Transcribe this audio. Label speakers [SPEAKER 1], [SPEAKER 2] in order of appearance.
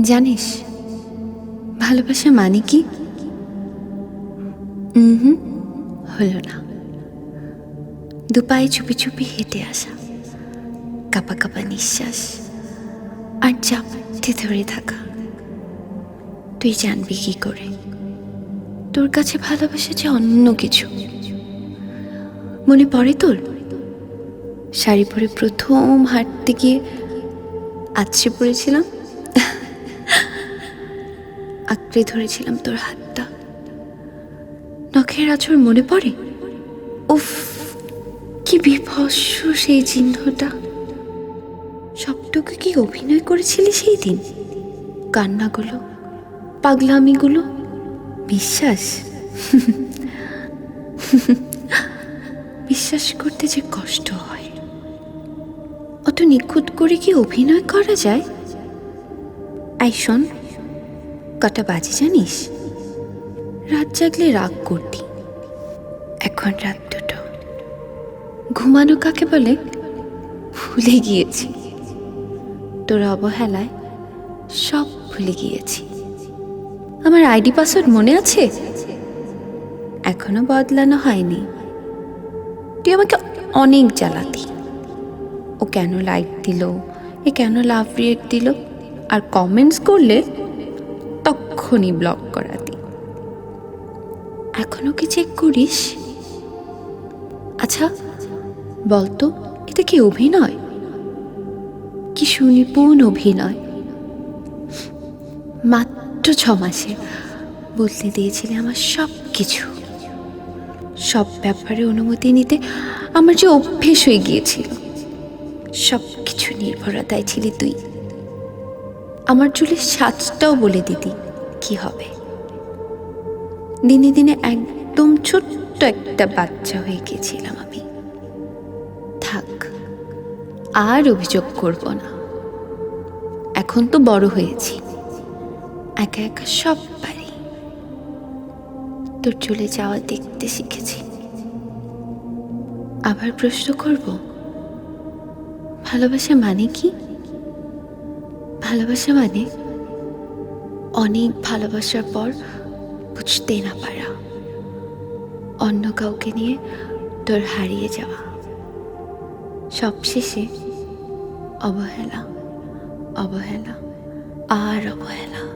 [SPEAKER 1] জানিস, ভালোবাসা মানে কি? হুম হলো না। দুপায়ে চুপি চুপি হেঁটে আসা, কাপা কাপা নিঃশ্বাস, আর চাপতে ধরে থাকা। তুই জানবি কি করে? তোর কাছে ভালোবাসা যে অন্য কিছু। মনে পড়ে তোর? শাড়ি পরে প্রথম হাঁটতে গিয়ে আছড়ে পড়েছিলাম? আঁকড়ে ধরেছিলাম তোর হাতটা। নখের আছর মনে পড়ে? উফ, কি বিভৎস সেই চিহ্নটা। সবটুকু কি অভিনয় করেছিলি সেই দিন? কান্নাগুলো, পাগলামিগুলো, বিশ্বাস? বিশ্বাস করতে যে কষ্ট হয়। অত নিখুঁত করে কি অভিনয় করা যায়? আই শোন কটা বাজে জানিস? রাত জাগলে রাগ করতি। এখন রাত দুটো। ঘুমানো কাকে বলে? ভুলে গিয়েছি। তোর অবহেলায় সব ভুলে গিয়েছি। আমার আইডি পাসওয়ার্ড মনে আছে? এখনও বদলানো হয়নি। তুই আমাকে অনেক জ্বালাতি। ও কেন লাইক দিল? এ কেন লাভ রিয়েক্ট দিল? আর কমেন্টস করলে তখনই ব্লক করাতি এখনও কি চেক করিস? আচ্ছা বলতো, এটা কি অভিনয়? কি সুনিপুণ অভিনয়। মাত্র ছ মাসে বদলে দিয়েছিলে আমার সব কিছু সব ব্যাপারে অনুমতি নিতে আমার যে অভ্যেস হয়ে গিয়েছিল সব কিছু নির্ভরতায় ছিলি তুই। আমার চুলের সাজটাও বলে দিতি। কি হবে? দিনে দিনে একদম ছোট্ট একটা বাচ্চা হয়ে গিয়েছিলাম আমি। থাক, আর অভিযোগ করব না। এখন তো বড় হয়েছি, একা একা সব পারি তোর চলে যাওয়া দেখতে শিখেছি। আবার প্রশ্ন করব, ভালোবাসা মানে কি? ভালোবাসা মানে অনেক ভালোবাসার পর বুঝতে না পারা। অন্য কাউকে নিয়ে তোর হারিয়ে যাওয়া। সবশেষে অবহেলা অবহেলা, আর অবহেলা।